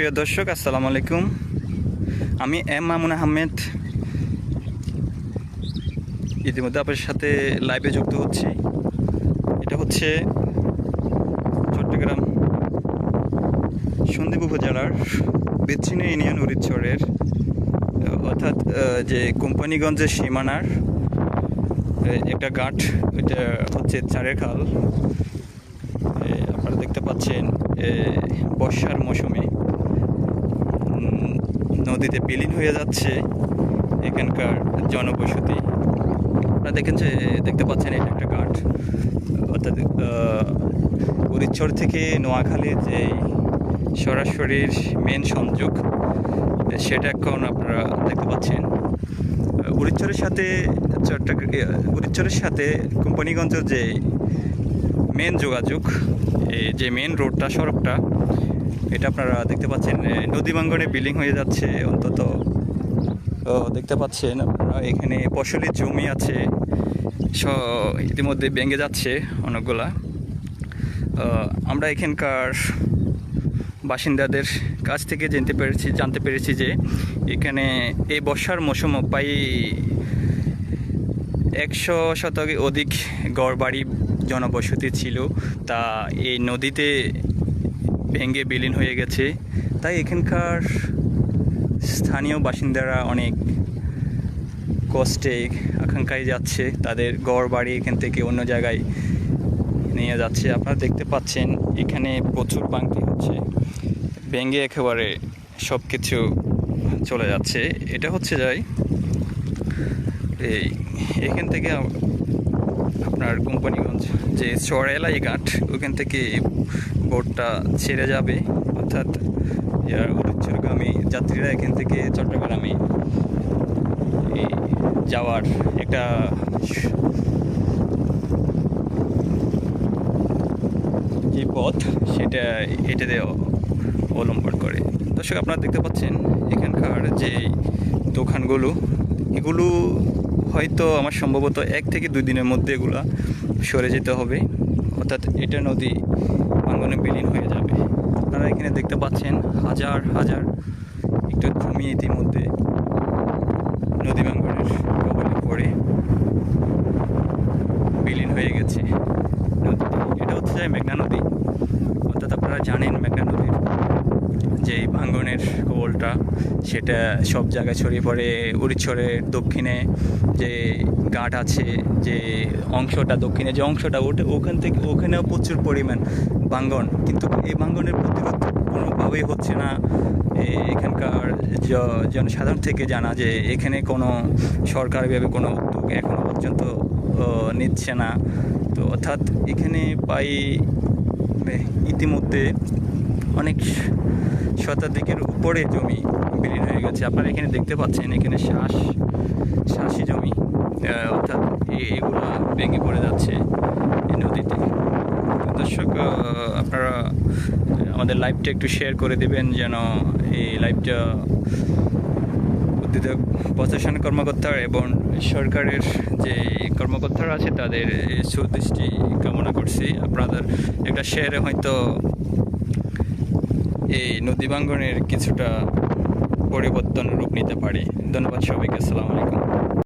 প্রিয় দর্শক, আসসালামু আলাইকুম। আমি এম মামুন আহমেদ। ইতিমধ্যে আপনার সাথে লাইভে যুক্ত হচ্ছি। এটা হচ্ছে চট্টগ্রাম সন্দ্বীপ উপজেলার বিচ্ছিন্ন ইউনিয়ন উরিচ্ছরের অর্থাৎ যে কোম্পানিগঞ্জের সীমানার একটা ঘাট। এটা হচ্ছে চারের খাল। আপনারা দেখতে পাচ্ছেন বর্ষার মৌসুমে। নদীতে বিলীন হয়ে যাচ্ছে এখানকার জনবসতি। আপনারা দেখেন যে, দেখতে পাচ্ছেন এটা একটা ঘাট অর্থাৎ উড়িচ্ছর থেকে নোয়াখালীর যে সরাসরির মেন সংযোগ, সেটা এখন আপনারা দেখতে পাচ্ছেন। উড়িচ্ছরের সাথে চট্টগ্রাম উড়িচ্ছরের সাথে কোম্পানিগঞ্জের যে মেন যোগাযোগ যে মেন রোডটা সড়কটা এটা আপনারা দেখতে পাচ্ছেন নদী বাঙ্গনে বিল্ডিং হয়ে যাচ্ছে অন্তত। দেখতে পাচ্ছেন আপনারা, এখানে ফসলের জমি আছে ইতিমধ্যে ভেঙে যাচ্ছে অনেকগুলা। আমরা এখানকার বাসিন্দাদের কাছ থেকে জানতে পেরেছি জানতে পেরেছি যে এখানে এই বর্ষার মৌসুম প্রায় একশো শতকের অধিক গড়বাড়ি জনবসতি ছিল। তা এই নদীতে ভেঙে বিলীন হয়ে গেছে। তাই এখানকার স্থানীয় বাসিন্দারা অনেক কষ্টে আকাঙ্ক্ষায় যাচ্ছে। তাদের গড় বাড়ি এখান থেকে অন্য জায়গায় নিয়ে যাচ্ছে। আপনারা দেখতে পাচ্ছেন, এখানে প্রচুর বাঙ্কি হচ্ছে। ভেঙে একেবারে সব কিছু চলে যাচ্ছে। এটা হচ্ছে যাই, এই, এখান থেকে আপনার কোম্পানিগঞ্জ যে চড়েলাই ঘাট, ওখান থেকে বোটটা ছেড়ে যাবে। অর্থাৎ উচ্চগামী যাত্রীরা এখান থেকে চট্টগ্রামে যাওয়ার একটা যে পথ, সেটা এটাতে অবলম্বন করে। দর্শক, আপনারা দেখতে পাচ্ছেন এখানকার যে দোকানগুলো, এগুলো হয়তো আমার সম্ভবত এক থেকে দুই দিনের মধ্যে এগুলা সরে যেতে হবে। অর্থাৎ এটা নদী ভাঙ্গনে বিলীন হয়ে যাবে। আপনারা এখানে দেখতে পাচ্ছেন হাজার হাজার একটু জমি ইতিমধ্যে নদী ভাঙ্গনের কবলে পড়ে বিলীন হয়ে গেছে। নদীতে এটা হচ্ছে মেঘনা নদী। অর্থাৎ আপনারা জানেন মেঘনা নদীর যে ভাঙ্গনের কবলটা সেটা সব জায়গায় ছড়িয়ে পড়ে। উড়িষ্যরের দক্ষিণে যে ঘাট আছে, যে অংশটা দক্ষিণে, যে অংশটা ওটা, ওখান থেকে, ওখানেও প্রচুর পরিমাণ ভাঙ্গন। কিন্তু এই ভাঙ্গনের প্রতিরোধ কোনোভাবেই হচ্ছে না। এখানকার জনসাধারণ থেকে জানা যে এখানে কোনো সরকারিভাবে কোনো উদ্যোগ এখনও পর্যন্ত নিচ্ছে না। তো অর্থাৎ এখানে প্রায় ইতিমধ্যে অনেক শতাধিকের উপরে জমি বিলীন হয়ে গেছে। আপনারা এখানে দেখতে পাচ্ছেন, এখানে শ্বাস শ্বাসী জমি অর্থাৎ এগুলো ভেঙে পড়ে যাচ্ছে নদীতে। দর্শক আপনারা আমাদের লাইভটা একটু শেয়ার করে দেবেন যেন এই লাইভটা উদ্যোগ, প্রশাসন কর্মকর্তা এবং সরকারের যে কর্মকর্তারা আছে, তাদের সুদৃষ্টি কামনা করছি। আপনাদের একটা শেয়ারে হয়তো এই নদী ভাঙ্গনের কিছুটা পরিবর্তন রূপ নিতে পারে। ধন্যবাদ সবাইকে আসসালামু আলাইকুম।